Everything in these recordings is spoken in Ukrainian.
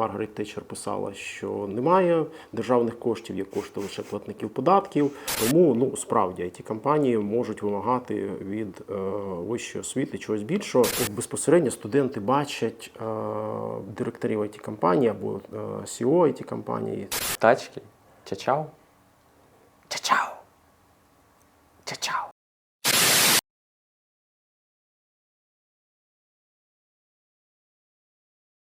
Маргарет Тетчер писала, що немає державних коштів, є кошти лише платників податків. Тому ну справді it компанії можуть вимагати від е, вищої освіти чогось більшого. Безпосередньо студенти бачать е, директорів it компанії або е, CEO it компанії. Тачки. Чачау. Чачау.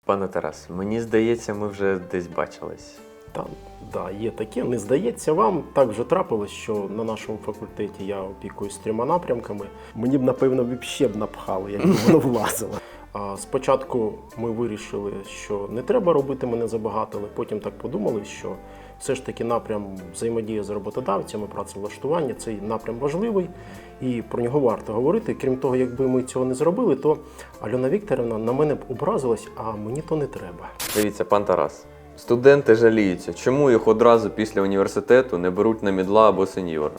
Пане Тарас, мені здається, ми вже десь бачились. Там да, є таке. Не здається вам, так вже трапилось, що на нашому факультеті я опікуюсь трьома напрямками. Мені б, напевно, ще б напхали, якби воно влазило. А спочатку ми вирішили, що не треба робити мене забагато, але потім так подумали, що все ж таки напрям взаємодія з роботодавцями, працевлаштування цей напрям важливий і про нього варто говорити. Крім того, якби ми цього не зробили, то Альона Вікторівна на мене б образилась, а мені то не треба. Дивіться, пан Тарас. Студенти жаліються, чому їх одразу після університету не беруть на мідла або сеньора?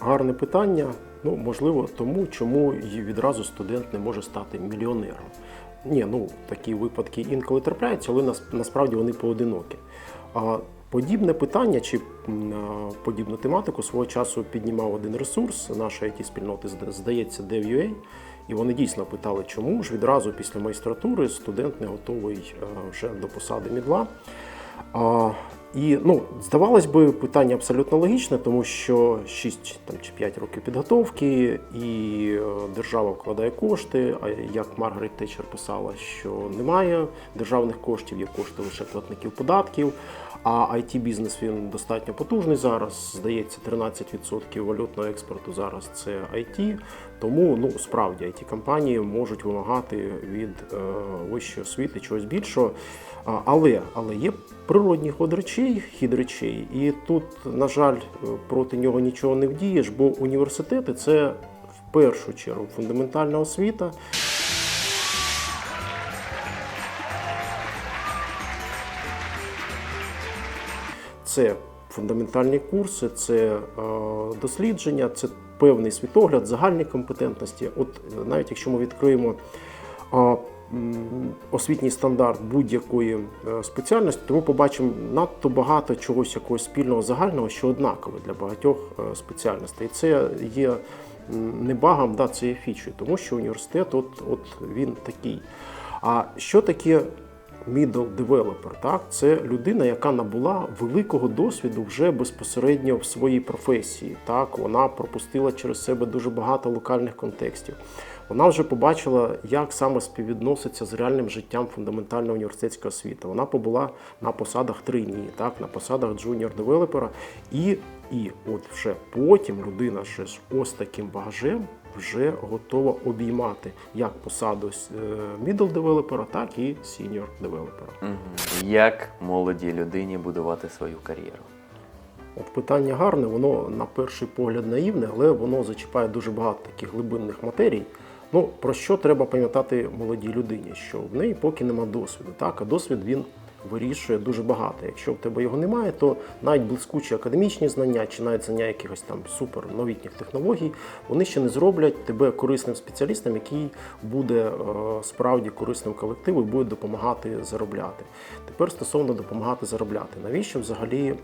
Гарне питання. Ну, можливо, тому, чому відразу студент не може стати мільйонером. Ні, ну такі випадки інколи трапляються, але нас, насправді вони поодинокі. А подібне питання чи подібну тематику свого часу піднімав один ресурс нашої it спільноти, здається, DevUA. І вони дійсно питали, чому ж відразу після магістратури студент не готовий вже до посади мідла. І ну, здавалось би, питання абсолютно логічне, тому що 6 там, чи 5 років підготовки, і е, держава вкладає кошти. А як Маргарет Тетчер писала, що немає державних коштів, є кошти лише платників податків. А it бізнес він достатньо потужний зараз. Здається, 13% валютного експорту зараз це IT. Тому ну справді it компанії можуть вимагати від е, вищої освіти чогось більшого. Але, але є природній ход речей, хід речей, і тут, на жаль, е, проти нього нічого не вдієш, бо університети це в першу чергу фундаментальна освіта. Це фундаментальні курси, це е, дослідження, це певний світогляд, загальні компетентності. От е, навіть якщо ми відкриємо е, освітній стандарт будь-якої спеціальності, то ми побачимо надто багато чогось якогось спільного загального, що однакове для багатьох спеціальностей. І це є не багом, да, це є фічою, тому що університет, от, от він такий. А що таке middle developer, так? Це людина, яка набула великого досвіду вже безпосередньо в своїй професії. Так? Вона пропустила через себе дуже багато локальних контекстів. Вона вже побачила, як саме співвідноситься з реальним життям фундаментальна університетська освіта. Вона побула на посадах тринії, так, на посадах джуніор девелопера. І, і от вже потім людина ще з ось таким багажем вже готова обіймати як посаду middle девелопера, так і senior девелопера. Як молодій людині будувати свою кар'єру? От питання гарне, воно на перший погляд наївне, але воно зачіпає дуже багато таких глибинних матерій. Ну, про що треба пам'ятати молодій людині? Що в неї поки нема досвіду, так? а досвід він вирішує дуже багато. Якщо в тебе його немає, то навіть блискучі академічні знання чи навіть знання якихось там супер новітніх технологій, вони ще не зроблять тебе корисним спеціалістом, який буде е, справді корисним колективу і буде допомагати заробляти. Тепер стосовно допомагати заробляти, навіщо взагалі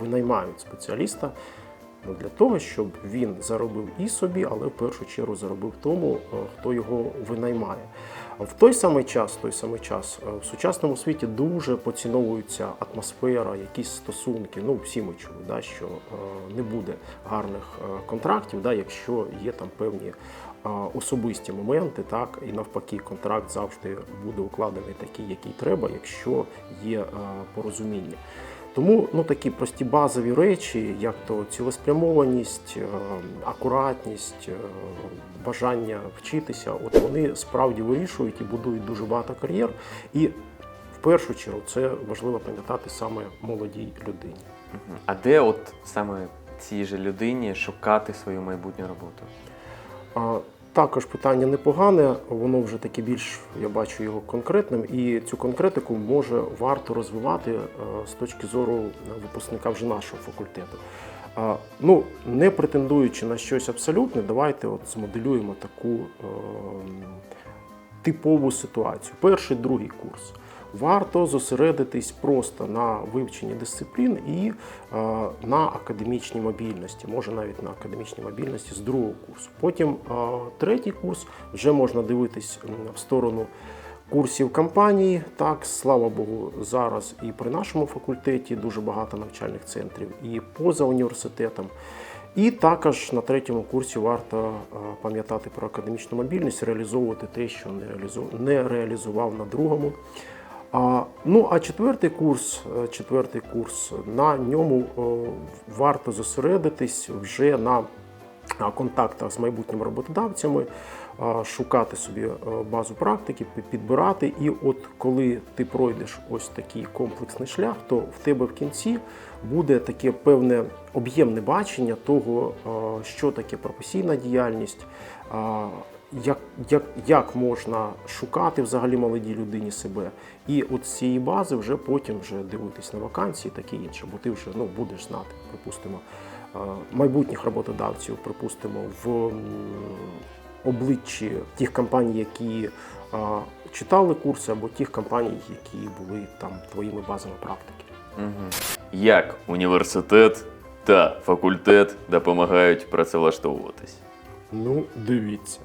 винаймають спеціаліста? Ну, для того, щоб він заробив і собі, але в першу чергу заробив тому, е, хто його винаймає. В той самий час, той самий час е, в сучасному світі дуже поціновується атмосфера, якісь стосунки. Ну, всі ми чули, да, що е, не буде гарних е, контрактів, да, якщо є там певні е, особисті моменти, так і навпаки, контракт завжди буде укладений такий, який треба, якщо є е, порозуміння. Тому ну, такі прості базові речі, як то цілеспрямованість, е, акуратність, е, бажання вчитися, от вони справді вирішують і будують дуже багато кар'єр. І в першу чергу це важливо пам'ятати саме молодій людині. А де от саме цій же людині шукати свою майбутню роботу? Також питання непогане, воно вже таке більш, я бачу його конкретним, і цю конкретику може варто розвивати е, з точки зору випускника вже нашого факультету. Ну, не претендуючи на щось абсолютне, давайте от змоделюємо таку е, типову ситуацію. Перший, другий курс. Варто зосередитись просто на вивченні дисциплін і е, на академічній мобільності, може навіть на академічній мобільності з другого курсу. Потім е, третій курс вже можна дивитись в сторону курсів кампанії. Так, слава Богу, зараз і при нашому факультеті дуже багато навчальних центрів, і поза університетом. І також на третьому курсі варто е, пам'ятати про академічну мобільність, реалізовувати те, що не реалізував на другому. Ну а четвертий курс, е, четвертий курс на ньому е, варто зосередитись вже на контактах з майбутніми роботодавцями, шукати собі е, базу практики, підбирати. І от коли ти пройдеш ось такий комплексний шлях, то в тебе в кінці буде таке певне об'ємне бачення того, що таке професійна діяльність. Як, як, як можна шукати взагалі молодій людині себе, і от з цієї бази вже потім вже дивитись на вакансії, таке інше, бо ти вже ну будеш знати, припустимо, е, майбутніх роботодавців, припустимо, в обличчі тих компаній, які е, читали курси, або тих компаній, які були там твоїми базами практики. Угу. Як університет та факультет допомагають працевлаштовуватись? Ну, дивіться.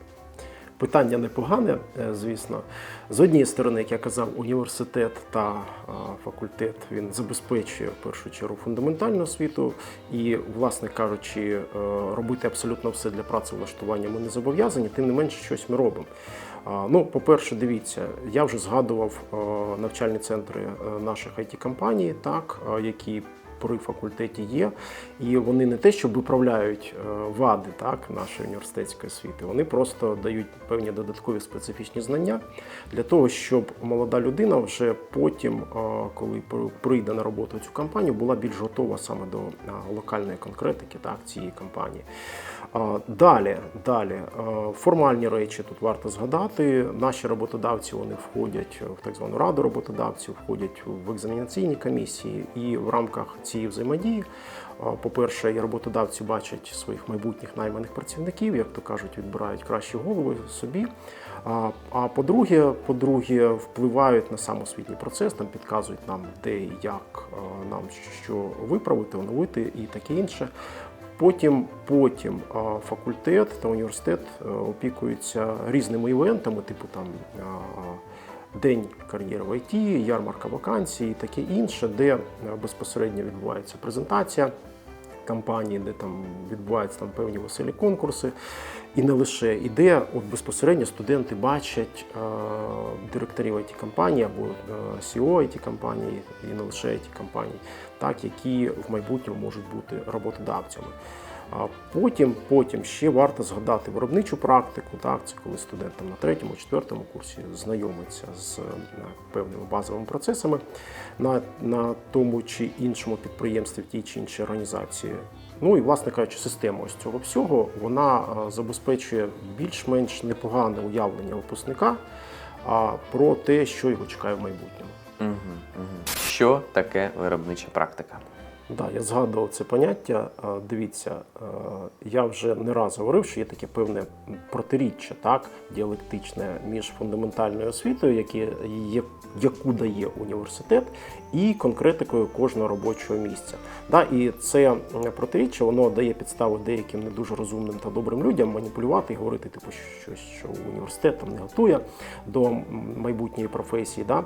Питання непогане, е, звісно. З однієї сторони, як я казав, університет та факультет він забезпечує в першу чергу фундаментальну освіту, і, власне кажучи, е, робити абсолютно все для працевлаштування ми не зобов'язані, тим не менше щось ми робимо. Ну, по-перше, дивіться, я вже згадував е, навчальні центри е, наших it компаній так, е, які при факультеті є, і вони не те, що виправляють е, вади так, нашої університетської освіти, вони просто дають певні додаткові специфічні знання для того, щоб молода людина вже потім, е, коли прийде на роботу цю компанію, була більш готова саме до е, локальної конкретики так, цієї компанії. Далі, далі формальні речі тут варто згадати. Наші роботодавці вони входять в так звану раду роботодавців, входять в екзаменаційні комісії, і в рамках цієї взаємодії, по-перше, і роботодавці бачать своїх майбутніх найманих працівників, як то кажуть, відбирають кращі голови собі. А, по-друге, по-друге, впливають на сам освітній процес, там підказують нам, де і як нам що виправити, оновити і таке інше. Потім, потім факультет та університет е, опікуються різними івентами, типу там День кар'єри в ІТ, ярмарка вакансій і таке інше, де е, безпосередньо відбувається презентація кампанії, де там відбуваються там певні веселі конкурси, і не лише і де от безпосередньо студенти бачать е, директорів it компанії або е, CEO it компанії, і не лише it компаній, так які в майбутньому можуть бути роботодавцями. Потім, потім ще варто згадати виробничу практику. Так, це коли студент там на третьому, четвертому курсі знайомиться з е, певними базовими процесами на, на тому чи іншому підприємстві, в тій чи іншій організації. Ну і, власне кажучи, система ось цього всього вона е, забезпечує більш-менш непогане уявлення випускника а, про те, що його чекає в майбутньому. Угу. Угу. Що таке виробнича практика? Да, я згадував це поняття. Дивіться, я вже не раз говорив, що є таке певне протиріччя, так, діалектичне між фундаментальною освітою, яке яку дає університет, і конкретикою кожного робочого місця. Да, і це протиріччя воно дає підстави деяким не дуже розумним та добрим людям маніпулювати і говорити, типу, щось, що університет там не готує до майбутньої професії. Да?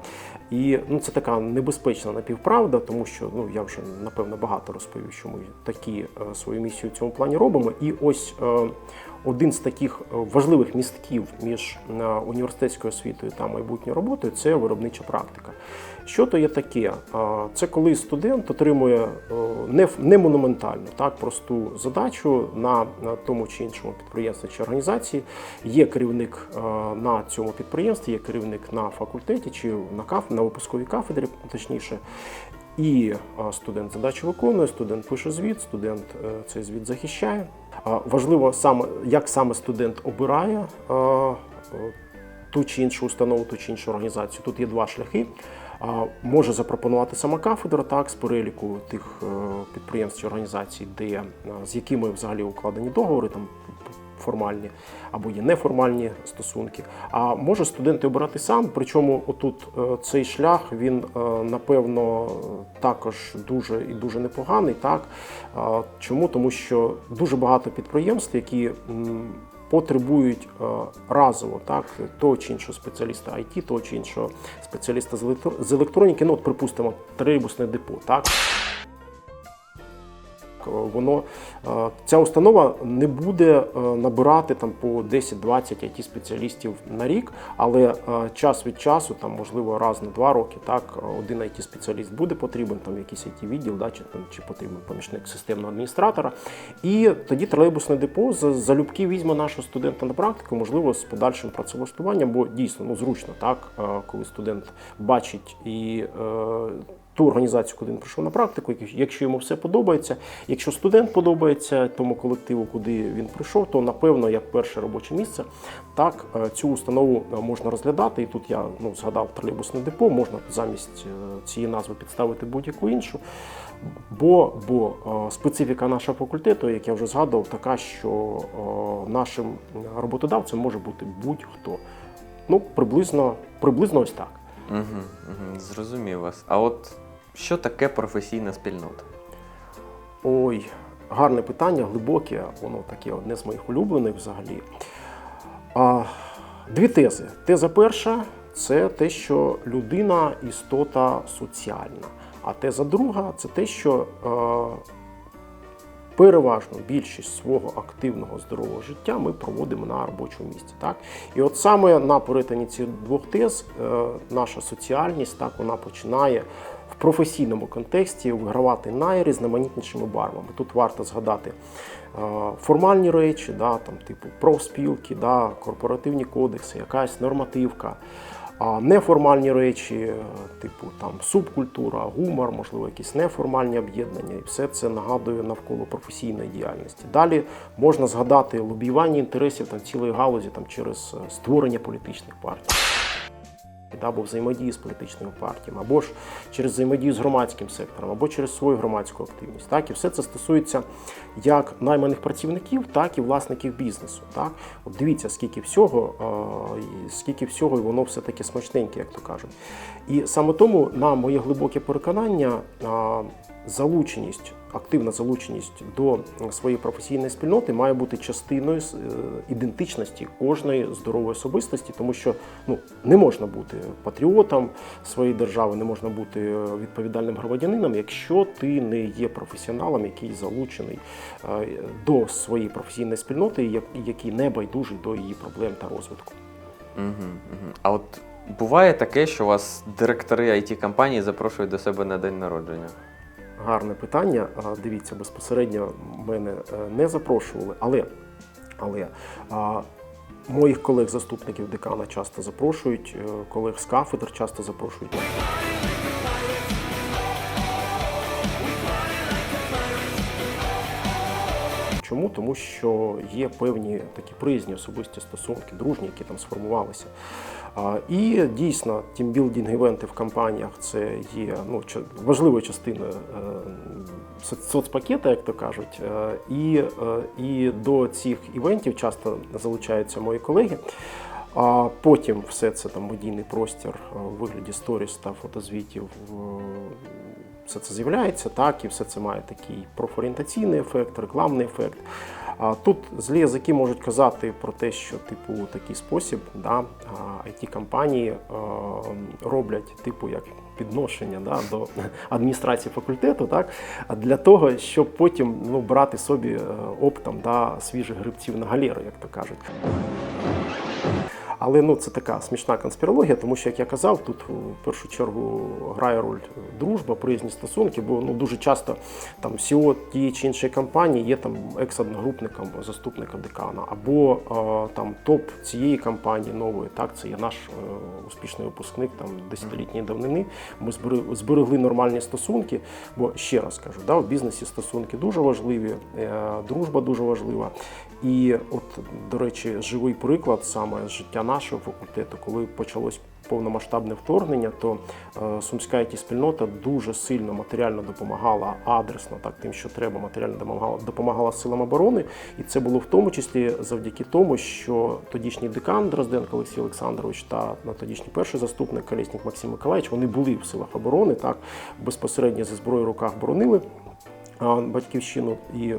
І ну, це така небезпечна напівправда, тому що ну, я вже напевно багато розповів, що ми такі е, свою місію в цьому плані робимо. І ось е, один з таких е, важливих містків між університетською освітою та майбутньою роботою це виробнича практика. Що то є таке? Це коли студент отримує не, монументальну, так просту задачу на, тому чи іншому підприємстві чи організації. Є керівник на цьому підприємстві, є керівник на факультеті чи на каф, на випусковій кафедрі, точніше. І студент задачу виконує, студент пише звіт, студент е, цей звіт захищає. Важливо саме, як саме студент обирає е, ту чи іншу установу, ту чи іншу організацію. Тут є два шляхи. Може запропонувати сама кафедра так, з переліку тих е, підприємств чи організацій, де, з якими взагалі укладені договори, там формальні або є неформальні стосунки. А може студент і обирати сам. Причому отут е, цей шлях він е, напевно також дуже і дуже непоганий. Так чому? Тому що дуже багато підприємств, які потребують е, разово так того чи іншого спеціаліста IT, того чи іншого спеціаліста з електроніки. Ну, от, припустимо, тролейбусне депо, так. Е, Воно е, ця установа не буде е, набирати там по 10-20 it спеціалістів на рік, але час від часу, там можливо раз на два роки, так один it спеціаліст буде потрібен, там якийсь it відділ, да, чи там чи потрібен помічник системного адміністратора. І тоді тролейбусне депо залюбки візьме нашого студента на практику, можливо, з подальшим працевлаштуванням, бо дійсно ну зручно, так коли студент бачить і. Ту організацію, куди він прийшов на практику, якщо йому все подобається. Якщо студент подобається тому колективу, куди він прийшов, то напевно, як перше робоче місце, так е, цю установу е, можна розглядати. І тут я ну, згадав тролейбусне депо, можна замість е, цієї назви підставити будь-яку іншу. Бо, бо специфіка нашого факультету, як я вже згадував, така, що нашим роботодавцем може бути будь-хто. Ну, приблизно, приблизно ось так. Угу, угу, зрозумів вас. А от що таке професійна спільнота? Ой, гарне питання, глибоке, воно таке одне з моїх улюблених взагалі. А, дві тези. Теза перша це те, що людина істота соціальна. А теза друга це те, що е, переважно більшість свого активного здорового життя ми проводимо на робочому місці. Так? І от саме на перетині цих двох тез е, наша соціальність так, вона починає в професійному контексті вигравати найрізноманітнішими барвами. Тут варто згадати е, формальні речі, да, там, типу профспілки, да, корпоративні кодекси, якась нормативка. А неформальні речі, е, типу там субкультура, гумор, можливо, якісь неформальні об'єднання, і все це нагадує навколо професійної діяльності. Далі можна згадати лобіювання інтересів там цілої галузі там через е, створення політичних партій. Або взаємодії з політичними партіями, або ж через взаємодію з громадським сектором, або через свою громадську активність. Так, і все це стосується як найманих працівників, так і власників бізнесу. Так, от дивіться, скільки всього, е, скільки всього, і воно все таке смачненьке, як то кажуть. І саме тому, на моє глибоке переконання, залученість, активна залученість до своєї професійної спільноти має бути частиною е, ідентичності кожної здорової особистості, тому що ну не можна бути патріотом своєї держави, не можна бути е, відповідальним громадянином, якщо ти не є професіоналом, який залучений е, до своєї професійної спільноти, як- який не байдужий до її проблем та розвитку. Угу, угу. А от буває таке, що вас директори it компанії запрошують до себе на день народження? Гарне питання. Дивіться, безпосередньо мене е, не запрошували, але, але моїх колег-заступників декана часто запрошують, е, колег з кафедр часто запрошують. Чому? Тому що є певні такі приязні особисті стосунки, дружні, які там сформувалися. І дійсно, тімбілдинг-івенти в компаніях це є ну, важливою частиною е, соцпакета, як то кажуть. Е, І, е, і до цих івентів часто залучаються мої колеги. А потім все це там медійний простір у вигляді сторіс та фотозвітів. Все це з'являється, так, і все це має такий профорієнтаційний ефект, рекламний ефект. А тут злі язики можуть казати про те, що типу такий спосіб да, it компанії роблять типу як підношення да, до адміністрації факультету, так, для того, щоб потім ну, брати собі е, оптом да, свіжих грибців на галеру, як то кажуть. Але ну це така смішна конспірологія, тому що, як я казав, тут в першу чергу грає роль дружба, приязні стосунки, бо ну дуже часто там CEO тієї чи іншої компанії є там екс-одногрупником заступника декана, або там топ цієї компанії нової. Так, це є наш е, успішний випускник там десятилітньої давнини. Ми зберегли нормальні стосунки. Бо ще раз кажу, да, в бізнесі стосунки дуже важливі, е, дружба дуже важлива. І от, до речі, живий приклад саме з життя нашого факультету, коли почалось повномасштабне вторгнення, то е, сумська it спільнота дуже сильно матеріально допомагала адресно, так тим, що треба, матеріально допомагала, допомагала силам оборони. І це було в тому числі завдяки тому, що тодішній декан Дрозденко Олексій Олександрович та на тодішній перший заступник Колєснік Максим Миколаївич, вони були в силах оборони, так безпосередньо зі зброєю в руках боронили. Батьківщину і е,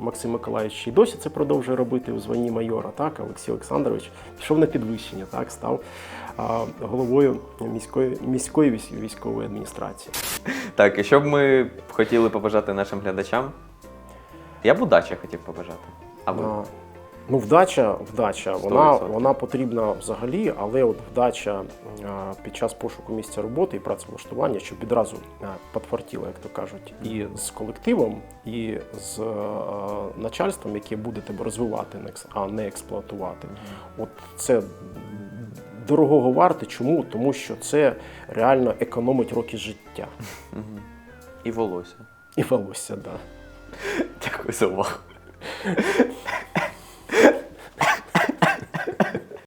Максим Миколаївич і досі це продовжує робити у званні майора. Так, Олексій Олександрович пішов на підвищення, так став головою міської міської військової адміністрації. Так, і що б ми хотіли побажати нашим глядачам? Я б удачі хотів побажати. А ви? Ну, вдача, вдача, вона, вона потрібна взагалі, але от вдача а, під час пошуку місця роботи і працевлаштування, щоб відразу а, підфартіло, як то кажуть, і з колективом, і з е, начальством, яке буде тебе розвивати, а не експлуатувати. От це дорогого варте. Чому? Тому що це реально економить роки життя. І волосся. І волосся, так. Да. Дякую за увагу.